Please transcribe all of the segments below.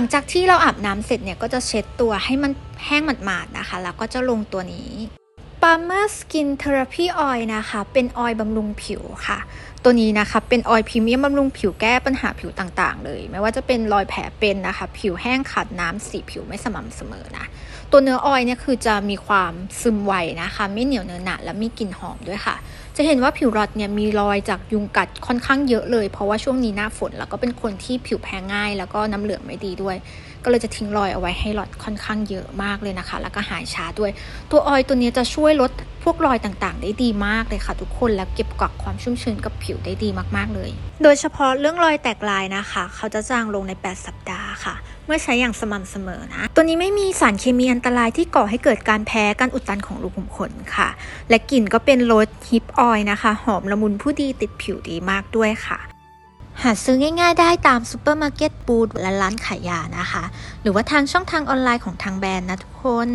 ลังจากที่เราอาบน้ำเสร็จเนี่ยก็จะเช็ดตัวให้มันแห้งหมาดๆนะคะ แล้วก็จะลงตัวนี้ p a l m e r Skin Therapy Oil นะคะ เป็นออยล์บำรุงผิวค่ะ ตัวนี้นะคะเป็นออยล์พรีเมียมบำรุงผิวแก้ปัญหาผิวต่างๆ เลย ไม่ว่าจะเป็นรอยแผลเป็นนะคะ ผิวแห้งขาดน้ำสีผิวไม่สม่ำเสมอนะ ตัวเนื้อออยล์เนี่ยคือจะมีความซึมไวนะคะ ไม่เหนียวเนื้อหนะและมีกลิ่นหอมด้วยค่ะ จะเห็นว่าผิวรอดเนี่ยมีรอยจากยุงกัดค่อนข้างเยอะเลย เพราะว่าช่วงนี้หน้าฝนแล้วก็เป็นคนที่ผิวแพ้ง่าย แล้วก็น้ำเหลืองไม่ดีด้วย ก็เลยจะทิ้งรอยเอาไว้ให้หลอดค่อนข้างเยอะมากเลยนะคะ แล้วก็หายช้าด้วย ตัวออยล์ตัวนี้จะช่วยลดพวกรอยต่างๆ ได้ดีมากเลยค่ะ ทุกคนแล้วเก็บกักความชุ่มชื้นกับผิวได้ดีมากๆเลย โดยเฉพาะเรื่องรอยแตกลายนะคะ เขาจะจางลงใน 8 สัปดาห์ค่ะ เมื่อใช้อย่างสม่ำเสมอนะ ตัวนี้ไม่มีสารเคมีอันตรายที่ก่อให้เกิดการแพ้การอุดตันของรูขุมขนค่ะ และกลิ่นก็เป็นรสฮิปออยนะคะ หอมละมุนผู้ดีติดผิวดีมากด้วยค่ะ หาซื้อง่าย ๆ ได้ตามซูเปอร์มาร์เก็ตบูธและร้านขายยานะคะ หรือว่าทางช่องทางออนไลน์ของทางแบรนด์นะทุกคน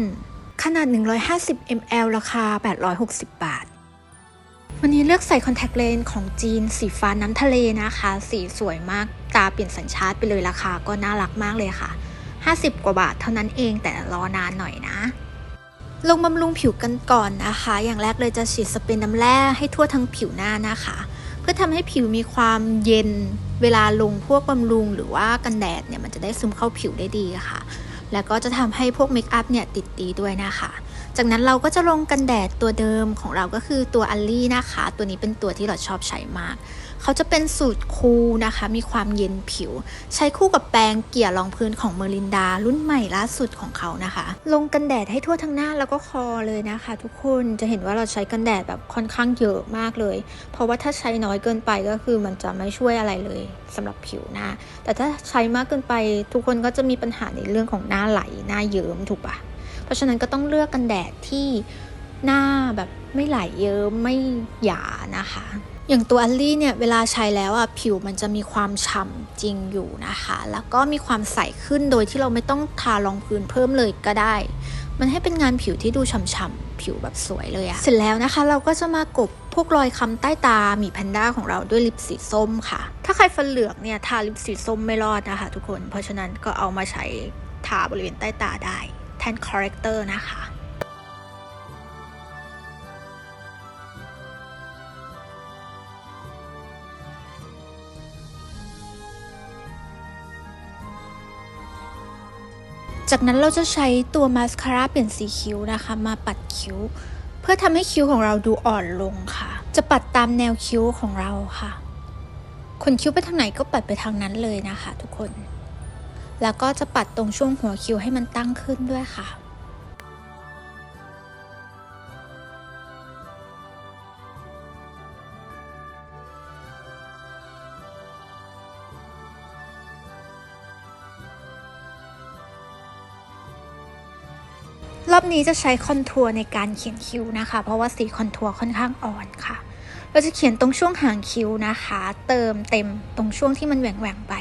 ขนาด 150 ml ราคา 860 บาท วันนี้เลือกใส่คอนแทคเลนส์ของจีนสีฟ้าน้ำทะเลนะคะ สีสวยมากตาเปลี่ยนสัญชาติไปเลยราคาก็น่ารักมากเลยค่ะ 50 กว่าบาทเท่านั้นเองแต่รอนานหน่อยนะลงบำรุงผิวกันก่อนนะคะ อย่างแรกเลยจะฉีดสเปรย์น้ำแร่ให้ทั่วทั้งผิวหน้านะคะ เพื่อทำให้ผิวมีความเย็นเวลาลงพวกบำรุงหรือว่ากันแดดเนี่ยมันจะได้ซึมเข้าผิวได้ดีค่ะ แล้วก็จะทำให้พวกเมคอัพเนี่ยติดดีด้วยนะคะ จากนั้นเราก็จะลงกันแดดตัวเดิมของเราก็คือตัวอัลลี่นะคะ ตัวนี้เป็นตัวที่เราชอบใช้มาก เขาจะเป็นสูตรคูลนะคะ มีความเย็นผิว ใช้คู่กับแปรงเกลี่ยรองพื้นของเมอรินดา รุ่นใหม่ล่าสุดของเขานะคะ ลงกันแดดให้ทั่วทั้งหน้าแล้วก็คอเลยนะคะ ทุกคนจะเห็นว่าเราใช้กันแดดแบบค่อนข้างเยอะมากเลย เพราะว่าถ้าใช้น้อยเกินไปก็คือมันจะไม่ช่วยอะไรเลยสำหรับผิวหน้า แต่ถ้าใช้มากเกินไปทุกคนก็จะมีปัญหาในเรื่องของหน้าไหลหน้าเยิ้มถูกปะเพราะฉะนั้นก็ต้องเลือกกันแดดที่หน้าแบบไม่ไหลเยิ้มไม่หยานะคะ อย่างตัวอัลลี่เนี่ยเวลาใช้แล้วอะผิวมันจะมีความฉ่ำจริงอยู่นะคะ แล้วก็มีความใสขึ้นโดยที่เราไม่ต้องทารองพื้นเพิ่มเลยก็ได้ มันให้เป็นงานผิวที่ดูฉ่ำๆผิวแบบสวยเลยอะเสร็จแล้วนะคะ เราก็จะมากบพวกรอยคำใต้ตาหมีแพนด้าของเราด้วยลิปสีส้มค่ะ ถ้าใครฟันเหลืองเนี่ยทาลิปสีส้มไม่รอดนะคะ ทุกคนเพราะฉะนั้นก็เอามาใช้ทาบริเวณใต้ตาได้แทนคอร์เรคเตอร์นะคะ จากนั้นเราจะใช้ตัวมาสคาร่าเปลี่ยนสีคิ้วนะคะ มาปัดคิ้ว เพื่อทำให้คิ้วของเราดูอ่อนลงค่ะ จะปัดตามแนวคิ้วของเราค่ะขนคิ้วไปทางไหนก็ปัดไปทางนั้นเลยนะคะ ทุกคน แล้วก็จะปัดตรงช่วงหัวคิ้วให้มันตั้งขึ้นด้วยค่ะ รอบนี้จะใช้คอนทัวร์ในการเขียนคิ้วนะคะ เพราะว่าสีคอนทัวร์ค่อนข้างอ่อนค่ะ เราจะเขียนตรงช่วงหางคิ้วนะคะ เติมเต็มตรงช่วงที่มันแหว่งแหว่งไป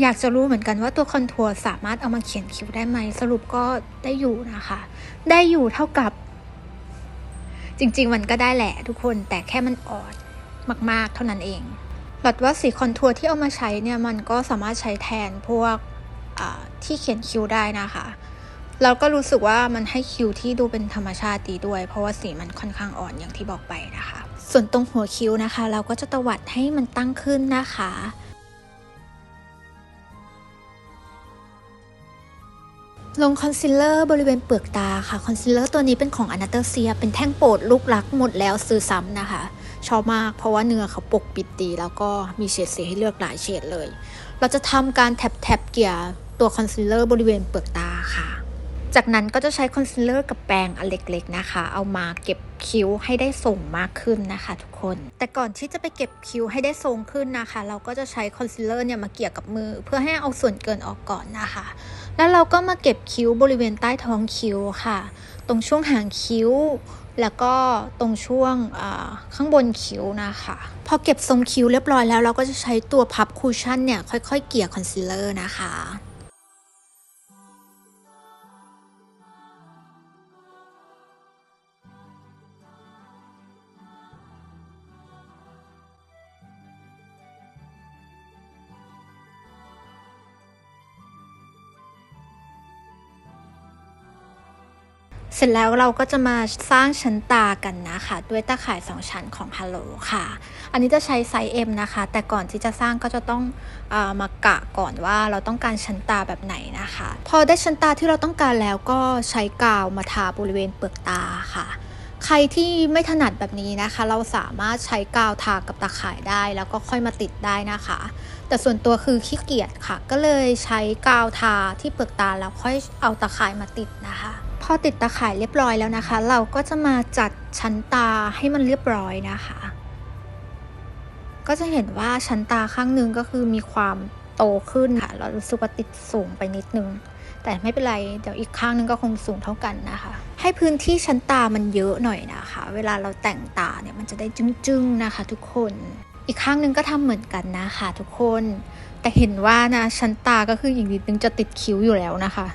อยากจะรู้เหมือนกันว่าตัวคอนทัวร์สามารถเอามาเขียนคิ้วได้ไหม สรุปก็ได้อยู่นะคะ ได้อยู่เท่ากับ จริงๆมันก็ได้แหละทุกคนแต่แค่มันอ่อนมาก ๆ เท่านั้นเองหลอดว่าสีคอนทัวร์ที่เอามาใช้เนี่ยมันก็สามารถใช้แทนพวกที่เขียนคิ้วได้นะคะ เราก็รู้สึกว่ามันให้คิ้วที่ดูเป็นธรรมชาติดีด้วย เพราะว่าสีมันค่อนข้างอ่อนอย่างที่บอกไปนะคะ ส่วนตรงหัวคิ้วนะคะ เราก็จะตวัดให้มันตั้งขึ้นนะคะลงคอนซีลเลอร์บริเวณเปลือกตาค่ะ คอนซีลเลอร์ตัวนี้เป็นของอนาเตอร์เซีย เป็นแท่งโปรดลูกรักหมดแล้วซื้อซ้ำนะคะ ชอบมากเพราะว่าเนื้อเขาปกปิดดี แล้วก็มีเฉดสีให้เลือกหลายเฉดเลย เราจะทำการแท็บเกี่ยตัวคอนซีลเลอร์บริเวณเปลือกตาค่ะ จากนั้นก็จะใช้คอนซีลเลอร์กับแปรงอันเล็กๆนะคะ เอามาเก็บคิ้วให้ได้ทรงมากขึ้นนะคะทุกคน แต่ก่อนที่จะไปเก็บคิ้วให้ได้ทรงขึ้นนะคะ เราก็จะใช้คอนซีลเลอร์เนี่ยมาเกี่ยกับมือ เพื่อให้เอาส่วนเกินออกก่อนนะคะ แล้วเราก็มาเก็บคิ้วบริเวณใต้ท้องคิ้วค่ะ ตรงช่วงหางคิ้ว แล้วก็ตรงช่วงข้างบนคิ้วนะคะ พอเก็บทรงคิ้วเรียบร้อยแล้วเราก็จะใช้ตัวพับคูชั่นเนี่ยค่อยๆ เกี่ยคอนซีลเลอร์นะคะ เสร็จแล้วเราก็จะมาสร้างชั้นตากันนะคะ ด้วยตาข่าย 2 ชั้นของ Hello ค่ะ อันนี้จะใช้ไซส์ M นะคะ แต่ก่อนที่จะสร้างก็จะต้องอมากะก่อนว่าเราต้องการชั้นตาแบบไหนนะคะ พอได้ชั้นตาที่เราต้องการแล้วก็ใช้กาวมาทาบริเวณเปลือกตาค่ะใครที่ไม่ถนัดแบบนี้นะคะ เราสามารถใช้กาวทากับตาข่ายได้ แล้วก็ค่อยมาติดได้นะคะ แต่ส่วนตัวคือขี้เกียจค่ะ ก็เลยใช้กาวทาที่เปลือกตาแล้วค่อยเอาตาข่ายมาติดนะคะ อติดตาข่ายเรียบร้อยแล้วนะคะ เราก็จะมาจัดชั้นตาให้มันเรียบร้อยนะคะ ก็จะเห็นว่าชั้นตาข้างหนึงก็คือมีความโตขึ้นค่ะ เรารู้สึกว่าติดสูงไปนิดนึง แต่ไม่เป็นไร เดี๋ยวอีกข้างนึงก็คงสูงเท่ากันนะคะ ให้พื้นที่ชั้นตามันเยอะหน่อยนะคะ เวลาเราแต่งตาเนี่ยมันจะได้จึ้งๆนะคะ ทุกคน อีกข้างนึงก็ทำเหมือนกันนะคะ ทุกคน แต่เห็นว่านะชั้นตาก็คืออีกนิดนึงจะติดคิ้วอยู่แล้วนะคะ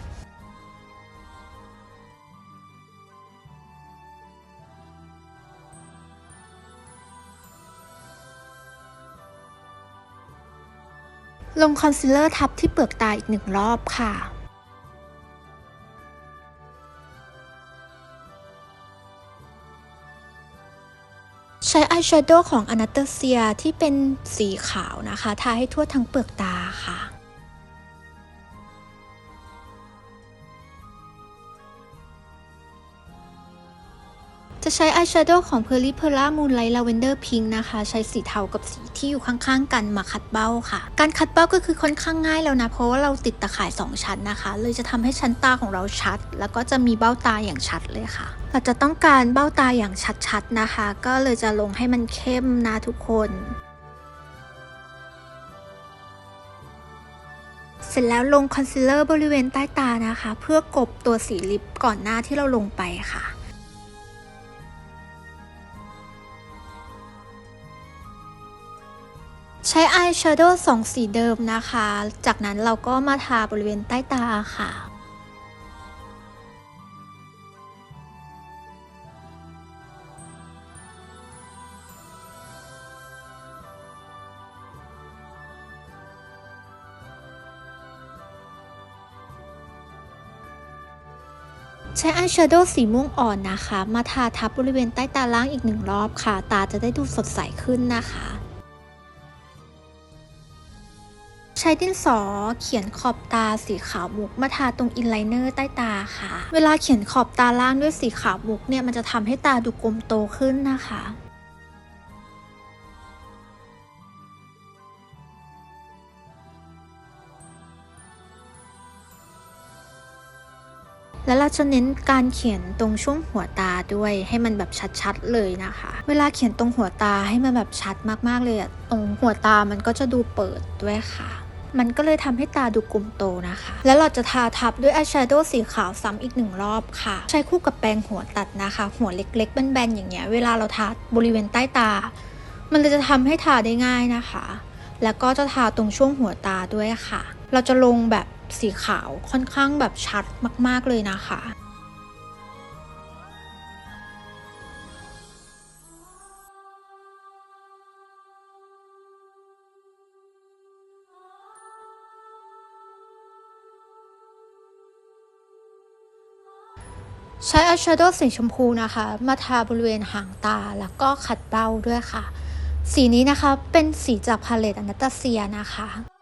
ลงคอนซีลเลอร์ทับที่เปลือกตาอีกหนึ่งรอบค่ะใช้อายแชโดว์ของอนาเตเซียที่เป็นสีขาวนะคะ ทาให้ทั่วทั้งเปลือกตาค่ะ ใช้อายแชโดว์ของ p e r l y p e r l a Moonlight Lavender Pink นะคะ ใช้สีเทากับสีที่อยู่ข้างๆ กันมาคัดเบ้าค่ะ การคัดเบ้าก็คือค่อนข้างง่ายแล้วนะ เพราะว่าเราติดตะข่าย 2 ชั้นนะคะ เลยจะทำให้ชั้นตาของเราชัด แล้วก็จะมีเบ้าตาอย่างชัดเลยค่ะเราจะต้องการเบ้าตาอย่างชัดๆนะคะ ก็เลยจะลงให้มันเข้มนะทุกคนเสร็จแล้วลงคอนซีลเลอร์บริเวณใต้ตานะคะ เพื่อกบตัวสีลิปก่อนหน้าที่เราลงไปค่ะ ใช้อายแชโดว์สองสีเดิมนะคะ จากนั้นเราก็มาทาบริเวณใต้ตาค่ะใช้อายแชโดว์สีม่วงอ่อนนะคะ มาทาทับบริเวณใต้ตาล่างอีกหนึ่งรอบค่ะ ตาจะได้ดูสดใสขึ้นนะคะ ใช้ดินสอเขียนขอบตาสีขาวมุกมาทาตรงอินไลเนอร์ใต้ตาค่ะ เวลาเขียนขอบตาล่างด้วยสีขาวมุกเนี่ยมันจะทำให้ตาดูกลมโตขึ้นนะคะแล้วเราจะเน้นการเขียนตรงช่วงหัวตาด้วยให้มันแบบชัดๆเลยนะคะ เวลาเขียนตรงหัวตาให้มันแบบชัดมากๆเลยอะตรงหัวตามันก็จะดูเปิดด้วยค่ะ มันก็เลยทำให้ตาดูกลมโตนะคะ แล้วเราจะทาทับด้วยอายแชโดว์สีขาวซ้ำอีกหนึ่งรอบค่ะ ใช้คู่กับแปรงหัวตัดนะคะ หัวเล็กๆแบนๆอย่างเงี้ยเวลาเราทาบริเวณใต้ตา มันเลยจะทำให้ทาได้ง่ายนะคะ แล้วก็จะทาตรงช่วงหัวตาด้วยค่ะ เราจะลงแบบสีขาวค่อนข้างแบบชัดมากๆเลยนะคะ ใช้อายแชโดว์สีชมพูนะคะ มาทาบริเวณหางตาแล้วก็ขัดเบ้าด้วยค่ะ สีนี้นะคะเป็นสีจากพาเลตอนาตาเซียนะคะ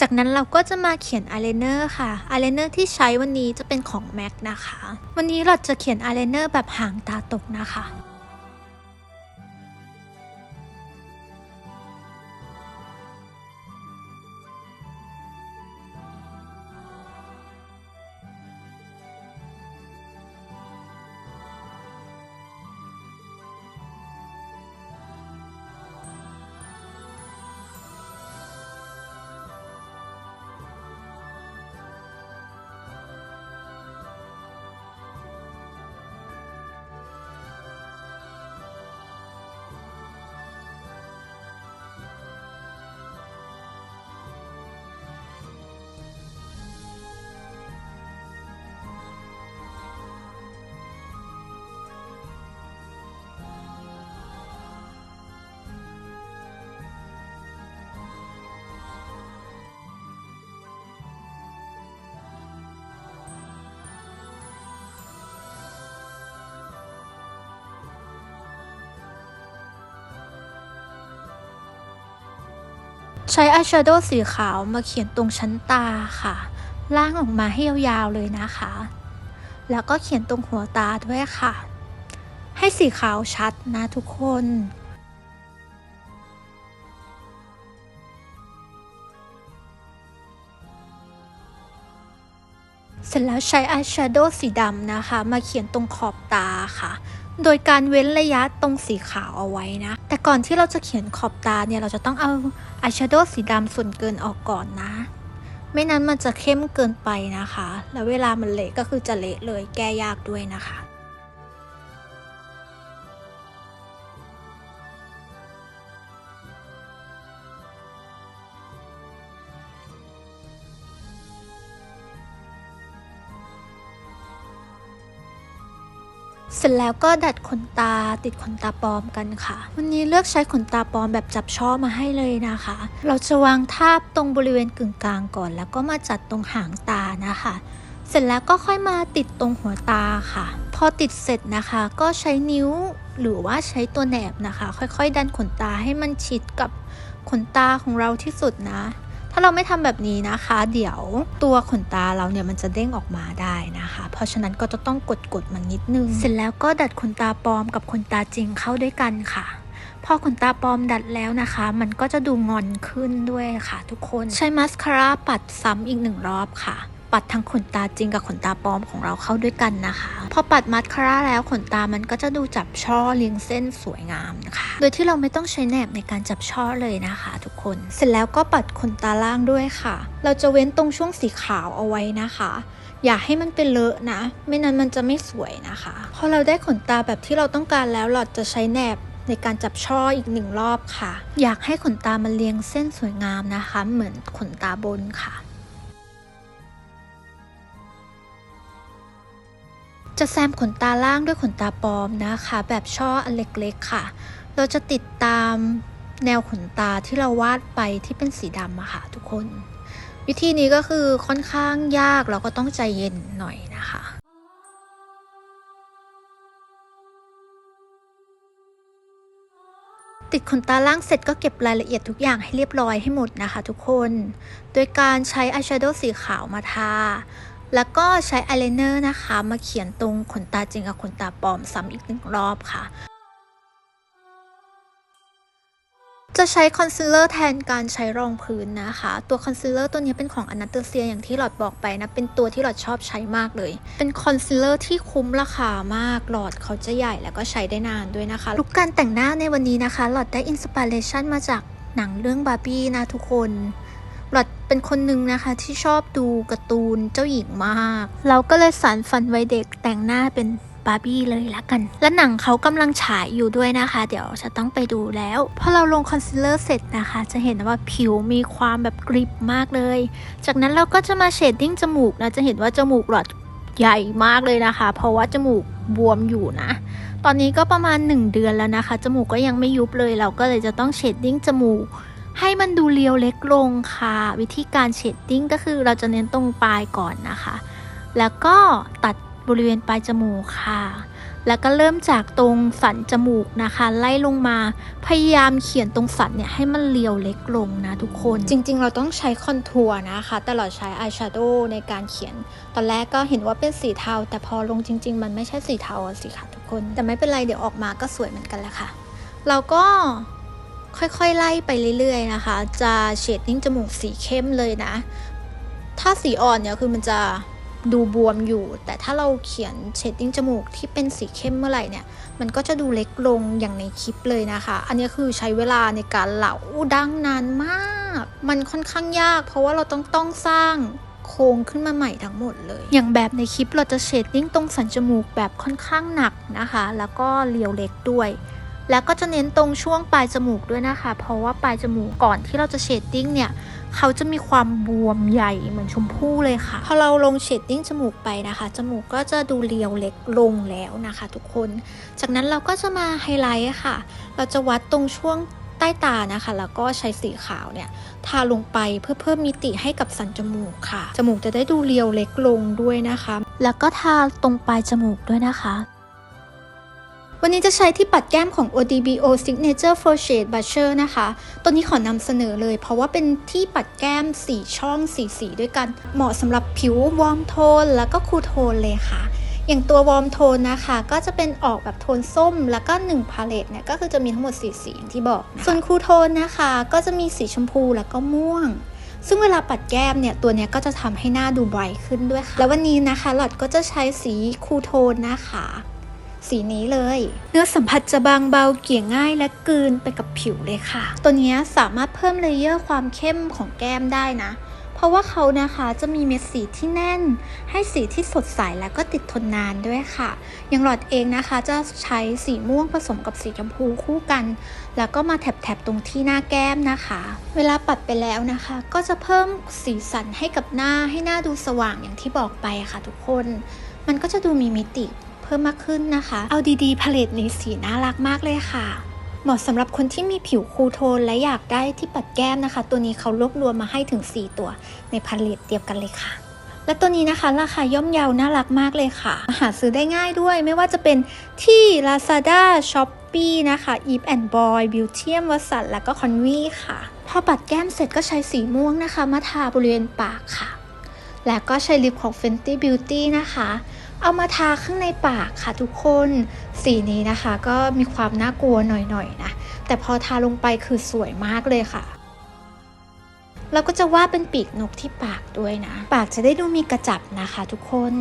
จากนั้นเราก็จะมาเขียนอายไลเนอร์ค่ะอายไลเนอร์ที่ใช้วันนี้จะเป็นของ MAC นะคะ วันนี้เราจะเขียนอายไลเนอร์แบบหางตาตกนะคะ ใช้อายแชโดว์สีขาวมาเขียนตรงชั้นตาค่ะ ล่างออกมาให้ยาวๆเลยนะคะ แล้วก็เขียนตรงหัวตาด้วยค่ะ ให้สีขาวชัดนะทุกคนเสร็จแล้วใช้อายแชโดว์สีดำนะคะ มาเขียนตรงขอบตาค่ะ โดยการเว้นระยะตรงสีขาวเอาไว้นะ แต่ก่อนที่เราจะเขียนขอบตาเนี่ยเราจะต้องเอาอายแชโดว์สีดำส่วนเกินออกก่อนนะ ไม่นั้นมันจะเข้มเกินไปนะคะ แล้วเวลามันเละก็คือจะเละเลยแก้ยากด้วยนะคะ เสร็จแล้วก็ดัดขนตาติดขนตาปลอมกันค่ะ วันนี้เลือกใช้ขนตาปลอมแบบจับช่อมาให้เลยนะคะ เราจะวางทาบตรงบริเวณกึ่งกลางก่อน แล้วก็มาจัดตรงหางตานะคะ เสร็จแล้วก็ค่อยมาติดตรงหัวตาค่ะ พอติดเสร็จนะคะก็ใช้นิ้วหรือว่าใช้ตัวแหนบนะคะ ค่อยๆ ดันขนตาให้มันชิดกับขนตาของเราที่สุดนะาเราไม่ทำแบบนี้นะคะ เดี๋ยวตัวขนตาเราเนี่ยมันจะเด้งออกมาได้นะคะ เพราะฉะนั้นก็จะต้องกดกดๆมันนิดนึง เสร็จแล้วก็ดัดขนตาปลอมกับขนตาจริงเข้าด้วยกันค่ะพอขนตาปลอมดัดแล้วนะคะ มันก็จะดูงอนขึ้นด้วยค่ะทุกคน ใช้มัสคาร่าปัดซ้ำอีกหนึ่งรอบค่ะ ปัดทั้งขนตาจริงกับขนตาปลอมของเราเข้าด้วยกันนะคะ พอปัดมัสคาร่าแล้วขนตามันก็จะดูจับช่อเรียงเส้นสวยงามนะคะ โดยที่เราไม่ต้องใช้แหนบในการจับช่อเลยนะคะ ทุกคน เสร็จแล้วก็ปัดขนตาล่างด้วยค่ะ เราจะเว้นตรงช่วงสีขาวเอาไว้นะคะ อย่าให้มันเป็นเลอะนะ ไม่นั้นมันจะไม่สวยนะคะ พอเราได้ขนตาแบบที่เราต้องการแล้วเราจะใช้แหนบในการจับช่ออีกหนึ่งรอบค่ะ อยากให้ขนตามันเรียงเส้นสวยงามนะคะ เหมือนขนตาบนค่ะ จะแซมขนตาล่างด้วยขนตาปลอมนะคะ แบบช่ออันเล็กๆค่ะ เราจะติดตามแนวขนตาที่เราวาดไปที่เป็นสีดำอะค่ะทุกคน วิธีนี้ก็คือค่อนข้างยากเราก็ต้องใจเย็นหน่อยนะคะติดขนตาล่างเสร็จก็เก็บรายละเอียดทุกอย่างให้เรียบร้อยให้หมดนะคะทุกคน โดยการใช้อายแชโดว์สีขาวมาทา แล้วก็ใช้อายไลเนอร์นะคะ มาเขียนตรงขนตาจริงกับขนตาปลอมซ้ำอีกหนึ่งรอบค่ะ จะใช้คอนซีลเลอร์แทนการใช้รองพื้นนะคะ ตัวคอนซีลเลอร์ตัวนี้เป็นของอนาเตอร์เซียอย่างที่หลอดบอกไปนะ เป็นตัวที่หลอดชอบใช้มากเลย เป็นคอนซีลเลอร์ที่คุ้มราคามาก หลอดเขาจะใหญ่แล้วก็ใช้ได้นานด้วยนะคะลุคการแต่งหน้าในวันนี้นะคะ หลอดได้อินสปิเรชันมาจากหนังเรื่องบาร์บี้นะทุกคน เป็นคนหนึ่งนะคะที่ชอบดูการ์ตูนเจ้าหญิงมาก เราก็เลยสารฝันไว้เด็กแต่งหน้าเป็นบาร์บี้เลยละกัน และหนังเขากำลังฉายอยู่ด้วยนะคะ เดี๋ยวจะต้องไปดูแล้ว พอเราลงคอนซีลเลอร์เสร็จนะคะ จะเห็นว่าผิวมีความแบบกริบมากเลย จากนั้นเราก็จะมาเชดดิ้งจมูกนะ จะเห็นว่าจมูกหลอดใหญ่มากเลยนะคะ เพราะว่าจมูกบวมอยู่นะ ตอนนี้ก็ประมาณ 1 เดือนแล้วนะคะ จมูกก็ยังไม่ยุบเลย เราก็เลยจะต้องเชดดิ้งจมูก ให้มันดูเรียวเล็กลงค่ะ วิธีการเชดดิ้งก็คือเราจะเน้นตรงปลายก่อนนะคะ แล้วก็ตัดบริเวณปลายจมูกค่ะ แล้วก็เริ่มจากตรงสันจมูกนะคะ ไล่ลงมา พยายามเขียนตรงสันเนี่ยให้มันเรียวเล็กลงนะทุกคน จริง ๆ เราต้องใช้คอนทัวร์นะคะ แต่เราใช้อายแชโดว์ในการเขียน ตอนแรกก็เห็นว่าเป็นสีเทา แต่พอลงจริง ๆ มันไม่ใช่สีเทาสิค่ะทุกคน แต่ไม่เป็นไรเดี๋ยวออกมาก็สวยเหมือนกันแหละค่ะ เราก็ ค่อยๆ ไล่ไปเรื่อยๆ นะคะ จะเชดดิ้งจมูกสีเข้มเลยนะ ถ้าสีอ่อนเนี่ยคือมันจะดูบวมอยู่ แต่ถ้าเราเขียนเชดดิ้งจมูกที่เป็นสีเข้มเมื่อไหร่เนี่ย มันก็จะดูเล็กลงอย่างในคลิปเลยนะคะ อันนี้คือใช้เวลาในการเหลาดังนานมาก มันค่อนข้างยาก เพราะว่าเราต้องต้องสร้างโครงขึ้นมาใหม่ทั้งหมดเลย อย่างแบบในคลิปเราจะเชดดิ้งตรงสันจมูกแบบค่อนข้างหนักนะคะ แล้วก็เรียวเล็กด้วย แล้วก็จะเน้นตรงช่วงปลายจมูกด้วยนะคะ เพราะว่าปลายจมูกก่อนที่เราจะเชดดิ้งเนี่ยเขาจะมีความบวมใหญ่เหมือนชมพู่เลยค่ะ พอเราลงเชดดิ้งจมูกไปนะคะ จมูกก็จะดูเรียวเล็กลงแล้วนะคะ ทุกคน จากนั้นเราก็จะมาไฮไลท์ค่ะ เราจะวัดตรงช่วงใต้ตานะคะ แล้วก็ใช้สีขาวเนี่ยทาลงไปเพื่อเพิ่มมิติให้กับสันจมูกค่ะ จมูกจะได้ดูเรียวเล็กลงด้วยนะคะ แล้วก็ทาตรงปลายจมูกด้วยนะคะ วันนี้จะใช้ที่ปัดแก้มของ ODBO Signature f o r Shade Blusher นะคะ ตัวนี้ขอนำเสนอเลย เพราะว่าเป็นที่ปัดแก้ม4ช่อง4สีด้วยกัน เหมาะสำหรับผิววอร์มโทนแล้วก็คูลโทนเลยค่ะ อย่างตัววอร์มโทนนะคะ ก็จะเป็นออกแบบโทนส้ม แล้วก็ 1 พาเลตเนี่ย ก็คือจะมีทั้งหมด4สีอย่างที่บอก ส่วนคูลโทนนะคะ ก็จะมีสีชมพูแล้วก็ม่วงซึ่งเวลาปัดแก้มเนี่ย ตัวนี้ก็จะทำให้หน้าดูไบรท์ขึ้นด้วยค่ะ แล้ววันนี้นะคะหลอดก็จะใช้สีคูลโทนนะคะ สีนี้เลย เนื้อสัมผัสจะบางเบาเกี่ยง่ายและกลืนไปกับผิวเลยค่ะ ตัวนี้สามารถเพิ่มเลเยอร์ความเข้มของแก้มได้นะ เพราะว่าเขานะคะจะมีเม็ดสีที่แน่น ให้สีที่สดใสแล้วก็ติดทนนานด้วยค่ะ อย่างหลอดเองนะคะจะใช้สีม่วงผสมกับสีชมพูคู่กัน แล้วก็มาแถบๆตรงที่หน้าแก้มนะคะ เวลาปัดไปแล้วนะคะ ก็จะเพิ่มสีสันให้กับหน้าให้หน้าดูสว่างอย่างที่บอกไปค่ะ ทุกคน มันก็จะดูมีมิติ พิ่มมากขึ้นนะคะ เอาดีๆพาเลตนี้สีน่ารักมากเลยค่ะเหมาะสำหรับคนที่มีผิวคูลโทนและอยากได้ที่ปัดแก้มนะคะ ตัวนี้เขารวบรวมมาให้ถึง 4 ตัวในพาเลตเดียวกันเลยค่ะ และตัวนี้นะคะ ราคาย่อมเยาวน่ารักมากเลยค่ะ หาซื้อได้ง่ายด้วย ไม่ว่าจะเป็นที่ Lazada Shopee นะคะ Eve and Boy Beauty w a s a n แล้วก็ Convi ค่ะ พอปัดแก้มเสร็จก็ใช้สีม่วงนะคะ มาทาบริเวณปากค่ะ แล้วก็ใช้ลิปของ Fenty Beauty นะคะ เอามาทาข้างในปากค่ะทุกคน สีนี้นะคะก็มีความน่ากลัวหน่อยๆนะแต่พอทาลงไปคือสวยมากเลยค่ะเราก็จะวาดเป็นปีกนกที่ปากด้วยนะ ปากจะได้ดูมีกระจับนะคะทุกคน